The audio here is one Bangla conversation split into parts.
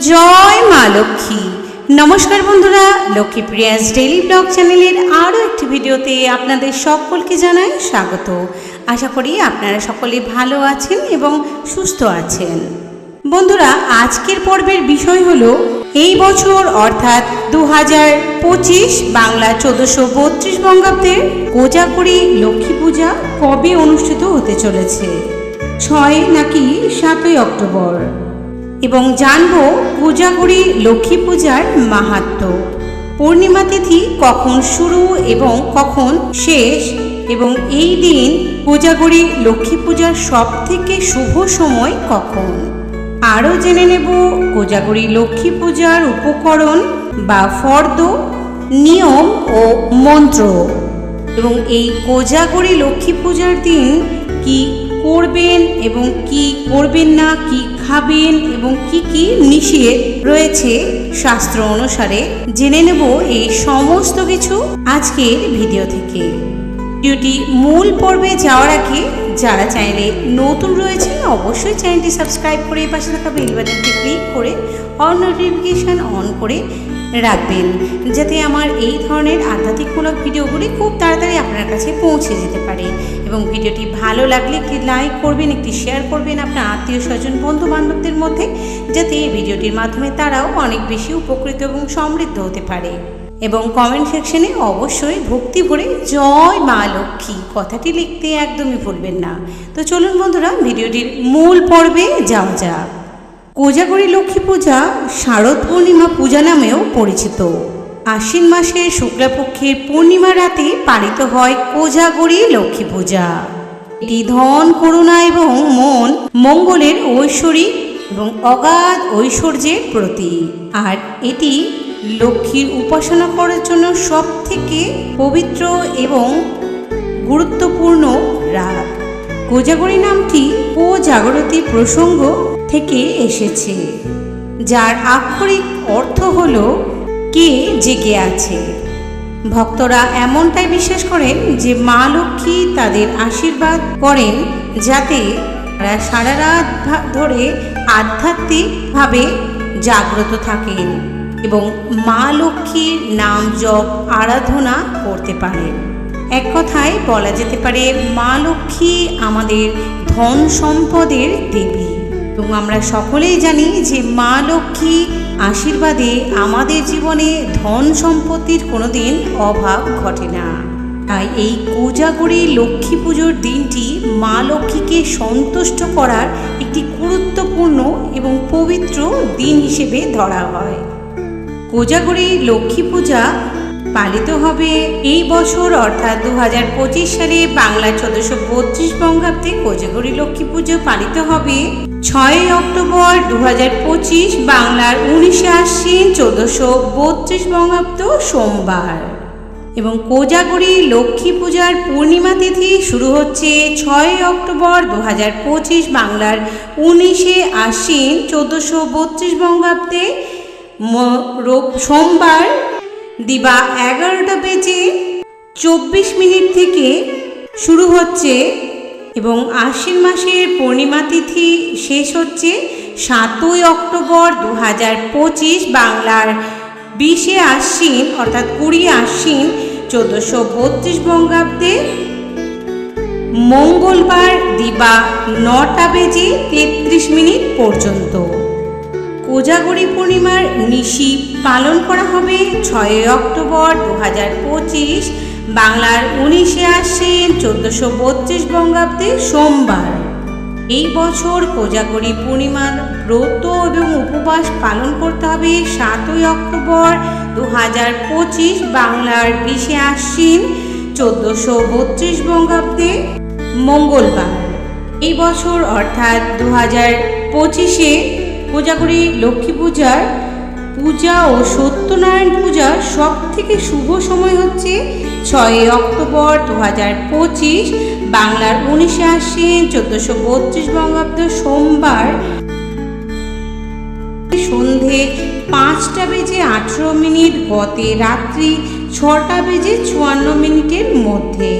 জয় মা লক্ষ্মী। নমস্কার বন্ধুরা, লক্ষ্মীপ্রিয়াস ডেইলি ব্লগ চ্যানেলের আরও একটি ভিডিওতে আপনাদের সকলকে জানাই স্বাগত। আশা করি আপনারা সকলে ভালো আছেন এবং সুস্থ আছেন। বন্ধুরা, আজকের পর্বের বিষয় হলো, এই বছর অর্থাৎ দু হাজার পঁচিশ বাংলা চোদ্দোশো বত্রিশ বঙ্গাব্দের কোজাগরি লক্ষ্মী পূজা কবে অনুষ্ঠিত হতে চলেছে? ছয় নাকি সাতই অক্টোবর? এবং জানব পূজাগুড়ি লক্ষ্মী পূজার মাহাত্ম। পূর্ণিমা তিথি কখন শুরু এবং কখন শেষ? এবং এই দিন পূজাগুড়ি লক্ষ্মী পূজার সব থেকে শুভ সময় কখন? আরও জেনে নেব কোজাগরি লক্ষ্মী পূজার উপকরণ বা ফর্দ, নিয়ম ও মন্ত্র। এবং এই কোজাগরি লক্ষ্মী পূজার দিন কি করবেন এবং কি করবেন না, কি খাবেন এবং কি কি মিশিয়ে রয়েছে শাস্ত্র অনুসারে জেনে নেব এই সমস্ত কিছু আজকের ভিডিও থেকে। ভিডিওটি মূল পর্বে যাওয়ার আগে যারা চ্যানেলে নতুন রয়েছেন, অবশ্যই চ্যানেলটি সাবস্ক্রাইব করে পাশে থাকা বেল বাটনটি ক্লিক করে অল নোটিফিকেশান অন করে রাখবেন। যাতে আমার এই ধরনের আধ্যাত্মিকমূলক ভিডিওগুলি খুব তাড়াতাড়ি আপনার কাছে পৌঁছে যেতে পারে এবং ভিডিওটি ভালো লাগলে একটি লাইক করবেন, একটি শেয়ার করবেন আপনার আত্মীয় স্বজন বন্ধু বান্ধবদের মধ্যে, যাতে এই ভিডিওটির মাধ্যমে তারাও অনেক বেশি উপকৃত এবং সমৃদ্ধ হতে পারে। এবং কমেন্ট সেকশনে অবশ্যই ভক্তি ভরে জয় মা লক্ষ্মী কথাটি লিখতে একদমই ভুলবেন না। তো চলুন বন্ধুরা, ভিডিওটির মূল পর্বে যাওয়া যাক। কোজাগরি লক্ষ্মী পূজা শারদ পূর্ণিমা পূজা নামেও পরিচিত। আশ্বিন মাসের শুক্লাপক্ষের পূর্ণিমা রাতে পালিত হয় কোজাগরি লক্ষ্মী পূজা। এটি ধন, করুণা এবং মন, মঙ্গলের ঐশ্বরিক এবং অগাধ ঐশ্বর্যের প্রতীক। আর এটি লক্ষ্মীর উপাসনা করার জন্য সব থেকে পবিত্র এবং গুরুত্বপূর্ণ রাত। কোজাগরী নামটি ও জাগরতী প্রসঙ্গ থেকে এসেছে, যার আক্ষরিক অর্থ হল কে জেগে আছে। ভক্তরা এমনটাই বিশ্বাস করেন যে মা লক্ষ্মী তাদের আশীর্বাদ করেন যাতে তারা সারা রাত ধরে আধ্যাত্মিকভাবে জাগ্রত থাকেন এবং মা লক্ষ্মীর নাম জপ, আরাধনা করতে পারেন। এক কথায় বলা যেতে পারে, মা লক্ষ্মী আমাদের ধন সম্পদের দেবী। এবং আমরা সকলেই জানি যে মা লক্ষ্মী আশীর্বাদে আমাদের জীবনে ধন সম্পত্তির কোনোদিন অভাব ঘটে না। তাই এই কোজাগরি লক্ষ্মী পুজোর দিনটি মা লক্ষ্মীকে সন্তুষ্ট করার একটি গুরুত্বপূর্ণ এবং পবিত্র দিন হিসেবে ধরা হয়। কোজাগরি লক্ষ্মী পূজা পালিত হবে এই বছর, অর্থাৎ দু হাজার পঁচিশ সালে বাংলা চোদ্দশো বত্রিশ বঙ্গাব্দে কোজাগরি লক্ষ্মী পুজো পালিত হবে। ছয়ই অক্টোবর দু পঁচিশ, বাংলার উনিশে আশ্বিন, চোদ্দশো বত্রিশ বঙ্গাব্দ সোমবার। এবং কোজাগরি লক্ষ্মী পূজার পূর্ণিমা তিথি শুরু হচ্ছে ছয়ই অক্টোবর দু পঁচিশ, বাংলার উনিশে আশ্বিন, চোদ্দশো বত্রিশ বঙ্গাব্দে সোমবার দিবা এগারোটা বেজে চব্বিশ মিনিট থেকে শুরু হচ্ছে এবং আশ্বিন মাসের পূর্ণিমা তিথি শেষ হচ্ছে সাতই অক্টোবর দু হাজার পঁচিশ বাংলার বিশে আশ্বিন, অর্থাৎ কুড়ি আশ্বিন, চোদ্দোশো বত্রিশ বঙ্গাব্দে। মঙ্গলবার দিবা নটা বেজে তেত্রিশ মিনিট পর্যন্ত। কোজাগরি পূর্ণিমার নিশি পালন করা হবে ছয়ই অক্টোবর দু হাজার পঁচিশ বাংলার উনিশে আশ্বিন। চোদ্দোশো বত্রিশ বঙ্গাব্দে সোমবার। এই বছর কোজাগরি পূর্ণিমার ব্রত এবং উপবাস পালন করতে হবে সাতই অক্টোবর দু হাজার পঁচিশ বাংলার বিশে আশ্বিন চোদ্দোশো বত্রিশ বঙ্গাব্দে মঙ্গলবার। এই বছর অর্থাৎ দু হাজার পঁচিশে কোজাগরি লক্ষ্মী পূজার পূজা ও সত্যনারায়ণ পূজার সব থেকে শুভ সময় হচ্ছে ছয়ই অক্টোবর দু হাজার পঁচিশ, বাংলার উনিশে আশ্বিন, চোদ্দোশো বত্রিশ বঙ্গাব্দ সোমবার সন্ধে পাঁচটা বেজে আঠেরো মিনিট, গতে রাত্রি ছটা বেজে চুয়ান্ন মিনিটের মধ্যে।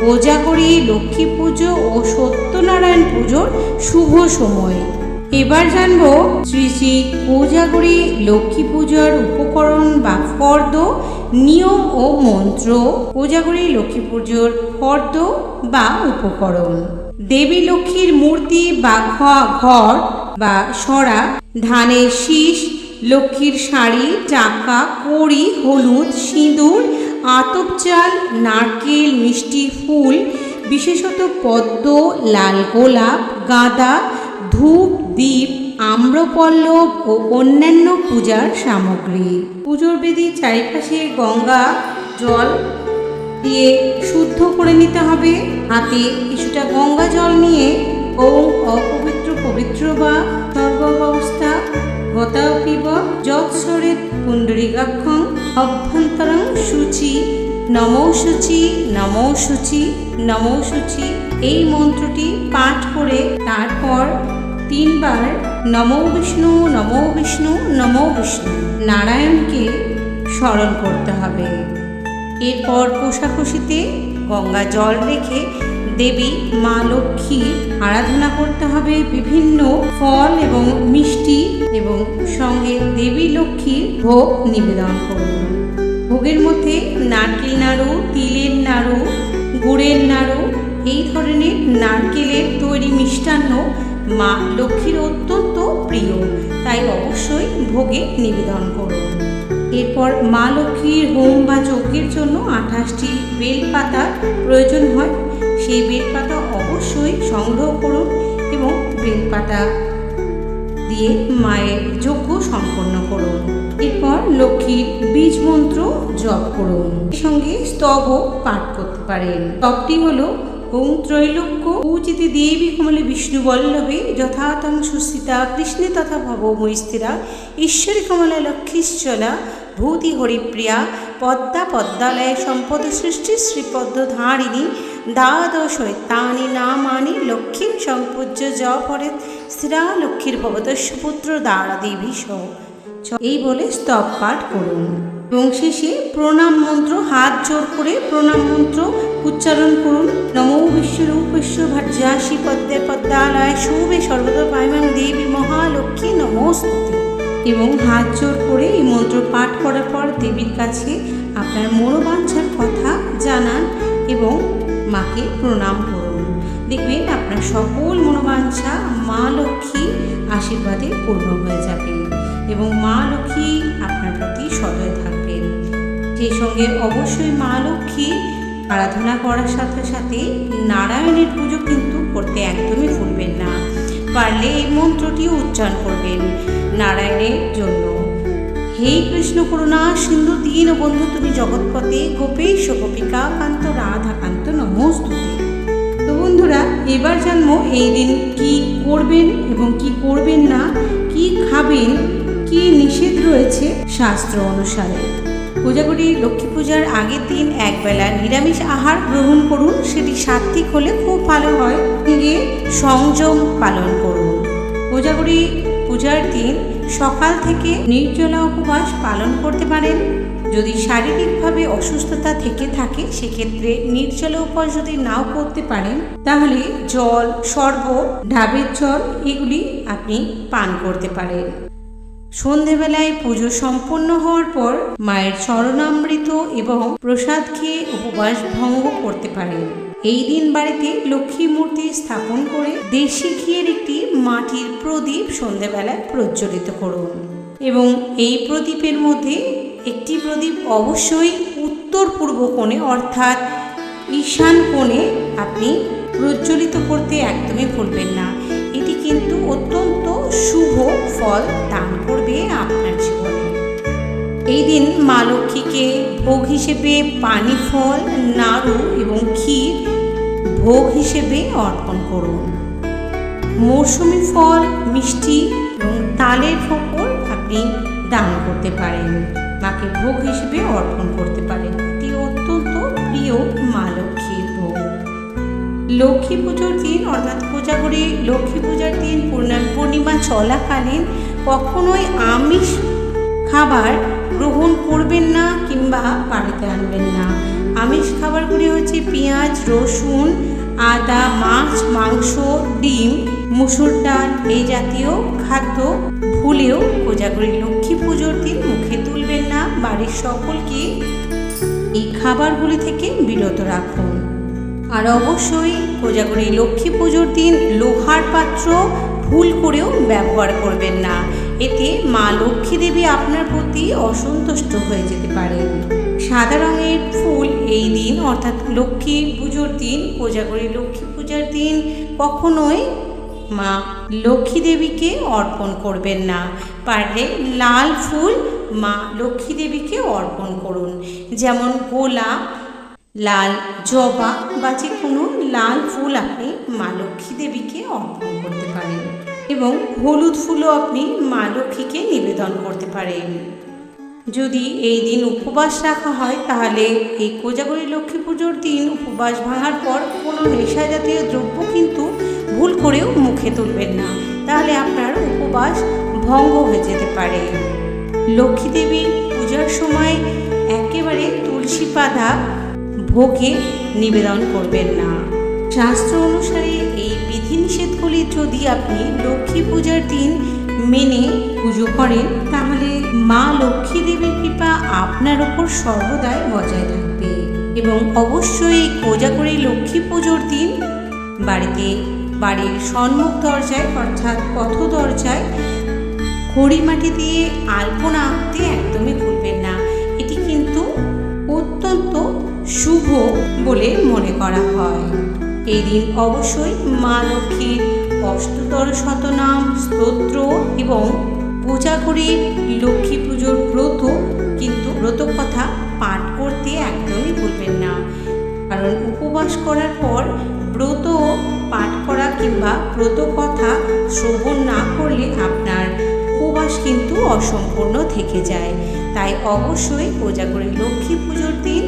কোজাগরি লক্ষ্মী পুজো ও সত্যনারায়ণ পুজোর শুভ সময়। এবার জানব শ্রী শ্রী কোজাগরী লক্ষ্মী পূজার উপকরণ বা ফর্দ, নিয়ম ও মন্ত্র। কোজাগরী লক্ষ্মী পুজোর ফর্দ বা উপকরণ। দেবী লক্ষ্মীর মূর্তি বা ঘর বা সরা ধানের শীষ, লক্ষ্মীর শাড়ি টাকা কড়ি, হলুদ, সিঁদুর, আতপ চাল, নারকেল, মিষ্টি ফুল, বিশেষত পদ্ম, লাল গোলাপ, গাঁদা ধূপ দ্বীপ আম্রপল্লব ও অন্যান্য পূজার সামগ্রী। পুজোর বেদির চারিপাশে গঙ্গা, জল দিয়ে শুদ্ধ করে নিতে হবে। হাতে কিছুটা গঙ্গা জল নিয়ে ওম, অপবিত্র, পবিত্র বা সর্বাবস্থা গতাও পিব যৎসরে পুণ্ডরীকাক্ষং, অভ্যন্তরং সূচি, নমো সূচি নমো সূচি নমো সূচি। এই মন্ত্রটি পাঠ করে তারপর তিনবার নমো বিষ্ণু নমো বিষ্ণু নমো বিষ্ণু। নারায়ণকে স্মরণ করতে হবে। এরপর কোষাকুষিতে গঙ্গা জল রেখে দেবী মা লক্ষ্মীর আরাধনা করতে হবে বিভিন্ন ফল এবং মিষ্টি এবং সঙ্গে দেবী লক্ষ্মীর ভোগ নিবেদন করুন। ভোগের মধ্যে নারকেল নাড়ু, তিলের নাড়ু, গুড়ের নাড়ু, এই ধরনের নারকেলের তৈরি মিষ্টান্ন মা লক্ষ্মীর অত্যন্ত প্রিয়, তাই অবশ্যই ভোগে নিবেদন করুন এরপর মা লক্ষ্মীর হোম বা যজ্ঞের জন্য আঠাশটি বেলপাতার প্রয়োজন হয়। সেই বেলপাতা অবশ্যই সংগ্রহ করুন এবং বেলপাতা দিয়ে মায়ের যজ্ঞ সম্পন্ন করুন। এরপর লক্ষ্মীর বীজ মন্ত্র জপ করুন। সঙ্গে স্তব পাঠ করতে পারেন। স্তবটি হলো ওম ত্রৈলোক্য পূজিতে দেবী কমলে বিষ্ণু বল্লভে যথাতং সুস্থিতা কৃষ্ণে তথা ভব মৈস্থিরা ঈশ্বরী কমলা লক্ষ্মীশ্চলা, ভূতি হরিপ্রিয়া, পদ্মা পদ্মালয় সম্পদ সৃষ্টি, শ্রীপদ্ম ধারিণী, দ্বাদশ তানি নামানি লক্ষ্মীম সংপূজ্য জ পরে স্থিরা, লক্ষ্মীর ভবতস্য পুত্র দ্বারা দেবী সহ। এই বলে স্তব পাঠ করুন। এবং শেষে প্রণাম মন্ত্র, হাত জোর করে প্রণাম মন্ত্র উচ্চারণ করুন। নমো বিশ্বরূপস্য ভার্যাসী পদ্মে পদ্মালয়, শুভে সর্বদা পাইমাং দেবী মহালক্ষ্মী, নমস্তুতি। এবং হাত জোর করে এই মন্ত্র পাঠ করার পর দেবীর কাছে আপনার মনোবাঞ্ছার কথা জানান এবং মাকে প্রণাম করুন। দেখবেন আপনার সকল মনোবাঞ্ছা মা লক্ষ্মী আশীর্বাদে পূর্ণ হয়ে যাবে এবং মা লক্ষ্মী আপনার প্রতি সদয় থাকবেন সেই সঙ্গে অবশ্যই মা লক্ষ্মী আরাধনা করার সাথে সাথে নারায়ণের পুজো কিন্তু করতে একদমই ভুলবেন না। পারলে এই মন্ত্রটিও উচ্চারণ করবেন নারায়ণের জন্য। হে কৃষ্ণ করুণা সিন্ধু দীন বন্ধু, তুমি জগৎপতে গোপেশ গোপিকা কান্ত রাধা কান্ত নমস্তুতে। তো বন্ধুরা, এবার জানব এই দিন কি করবেন এবং কি করবেন না, কি খাবেন, কি নিষেধ রয়েছে শাস্ত্র অনুসারে। কোজাগরি লক্ষ্মী পূজার আগের দিন একবেলা নিরামিষ আহার গ্রহণ করুন। সেটি সাত্বিক হলে খুব ভালো হয়। সঙ্গে সংযম পালন করুন। কোজাগরি পূজার দিন সকাল থেকে নির্জলা উপবাস পালন করতে পারেন। যদি শারীরিকভাবে অসুস্থতা থেকে থাকে, সেক্ষেত্রে নির্জলা উপবাস যদি নাও করতে পারেন, তাহলে জল, শরবত, ডাবের জল, এগুলি আপনি পান করতে পারেন। সন্ধেবেলায় পুজো সম্পন্ন হওয়ার পর মায়ের চরণামৃত এবং প্রসাদ খেয়ে উপবাস ভঙ্গ করতে পারেন। এই দিন বাড়িতে লক্ষ্মী মূর্তি স্থাপন করে দেশি ঘিয়ের একটি মাটির প্রদীপ সন্ধেবেলায় প্রজ্বলিত করুন। এবং এই প্রদীপের মধ্যে একটি প্রদীপ অবশ্যই উত্তর পূর্ব কোণে অর্থাৎ ঈশান কোণে আপনি প্রজ্বলিত করতে একদমই ভুলবেন না। এটি কিন্তু অত্যন্ত শুভ ফল দান করবে আপনার জীবনে। এই দিন মা লক্ষ্মীকে ভোগ হিসেবে পানি, ফল, নাড়ু এবং ক্ষীর ভোগ হিসেবে অর্পণ করুন। মৌসুমি ফল, মিষ্টি এবং তালের ফোকর আপনি দান করতে পারেন। মাকে ভোগ হিসেবে অর্পণ করতে পারেন। অত্যন্ত প্রিয় মা লক্ষ্মীর ভোগ লক্ষ্মী পুজোর দিন, অর্থাৎ কোজাগরি লক্ষ্মী পূজার দিন, পূর্ণা, পূর্ণিমা চলাকালীন কখনোই আমিষ খাবার গ্রহণ করবেন না কিংবা বাড়িতে আনবেন না। আমিষ খাবারগুলি হচ্ছে পেঁয়াজ, রসুন, আদা, মাছ, মাংস, ডিম, মুসুর ডাল এই জাতীয় খাদ্য ভুলেও কোজাগরী লক্ষ্মী পুজোর দিন মুখে তুলবেন না। বাড়ির সকলকে এই খাবারগুলি থেকে বিরত রাখুন। আর অবশ্যই কোজাগরী লক্ষ্মী পুজোর দিন লোহার পাত্র ভুল করেও ব্যবহার করবেন না। এতে মা লক্ষ্মী দেবী আপনার প্রতি অসন্তুষ্ট হয়ে যেতে পারেন। সাদা রঙের ফুল এই দিন, অর্থাৎ লক্ষ্মী পুজোর দিন কোজাগরী লক্ষ্মী পূজার দিন, কখনোই মা লক্ষ্মী দেবীকে অর্পণ করবেন না। পারলে লাল ফুল মা লক্ষ্মী দেবীকে অর্পণ করুন। যেমন গোলাপ লাল জবা বা যে কোনো লাল ফুল আপনি মা লক্ষ্মী দেবীকে অর্পণ করতে পারেন এবং হলুদ ফুলও আপনি মা লক্ষ্মীকে নিবেদন করতে পারেন। যদি এই দিন উপবাস রাখা হয়, তাহলে এই কোজাগরী লক্ষ্মী পুজোর দিন উপবাস ভাঙার পর কোনো নেশা জাতীয় দ্রব্য কিন্তু ভুল করেও মুখে তুলবেন না। তাহলে আপনার উপবাস ভঙ্গ হয়ে যেতে পারে। লক্ষ্মী দেবীর পূজার সময় একেবারে তুলসী পাতা ভোগে নিবেদন করবেন না। শাস্ত্র অনুসারে এই বিধিনিষেধগুলি যদি আপনি লক্ষ্মী পূজার দিন মেনে পুজো করেন, তাহলে মা লক্ষ্মী দেবীর কৃপা আপনার ওপর সর্বদাই বজায় থাকবে এবং অবশ্যই কোজাগরী লক্ষ্মী পুজোর দিন বাড়িতে বাড়ির সম্মুখ দরজায় অর্থাৎ পথ দরজায় খড়ি মাটি দিয়ে আলপনা আঁকতে একদমই বলে মনে করা হয়। এই দিন অবশ্যই মা লক্ষ্মীর অষ্টতর শতনাম, স্তোত্র এবং পূজা করে লক্ষ্মী পুজোর ব্রত, কিন্তু ব্রত কথা পাঠ করতে একদমই ভুলবেন না। কারণ উপবাস করার পর ব্রত পাঠ করা কিংবা ব্রত কথা শ্রবণ না করলে আপনার উপবাস কিন্তু অসম্পূর্ণ থেকে যায়। তাই অবশ্যই পূজা করে লক্ষ্মী পুজোর দিন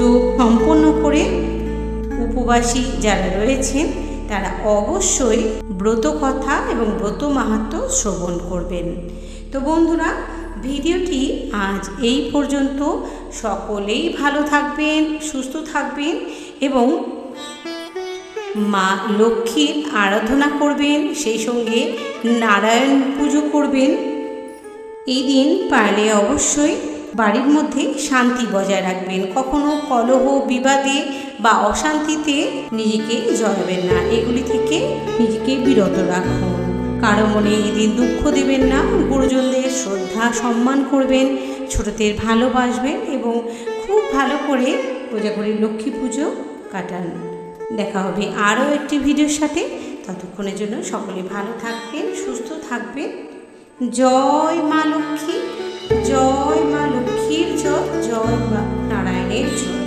পুজো সম্পন্ন করে উপবাসী যারা রয়েছেন, তারা অবশ্যই ব্রত কথা এবং ব্রত মাহাত্ম শ্রবণ করবেন। তো বন্ধুরা, ভিডিওটি আজ এই পর্যন্ত। সকলেই ভালো থাকবেন, সুস্থ থাকবেন এবং মা লক্ষ্মীর আরাধনা করবেন, সেই সঙ্গে নারায়ণ পুজো করবেন। এই দিন পারলে অবশ্যই বাড়ির মধ্যে শান্তি বজায় রাখবেন। কখনো কলহ, বিবাদে বা অশান্তিতে নিজেকে জড়াবেন না। এগুলি থেকে নিজেকে বিরত রাখুন। কারও মনে এদিন দুঃখ দেবেন না। গুরুজনদের শ্রদ্ধা, সম্মান করবেন। ছোটদের ভালোবাসবেন এবং খুব ভালো করে পূজা করে লক্ষ্মী পুজো কাটান। দেখা হবে আরও একটি ভিডিওর সাথে। ততক্ষণের জন্য সকলে ভালো থাকবেন, সুস্থ থাকবেন। জয় মা লক্ষ্মী। জয় মা লক্ষ্মীর জয় জয় মা নারায়ণের জয়।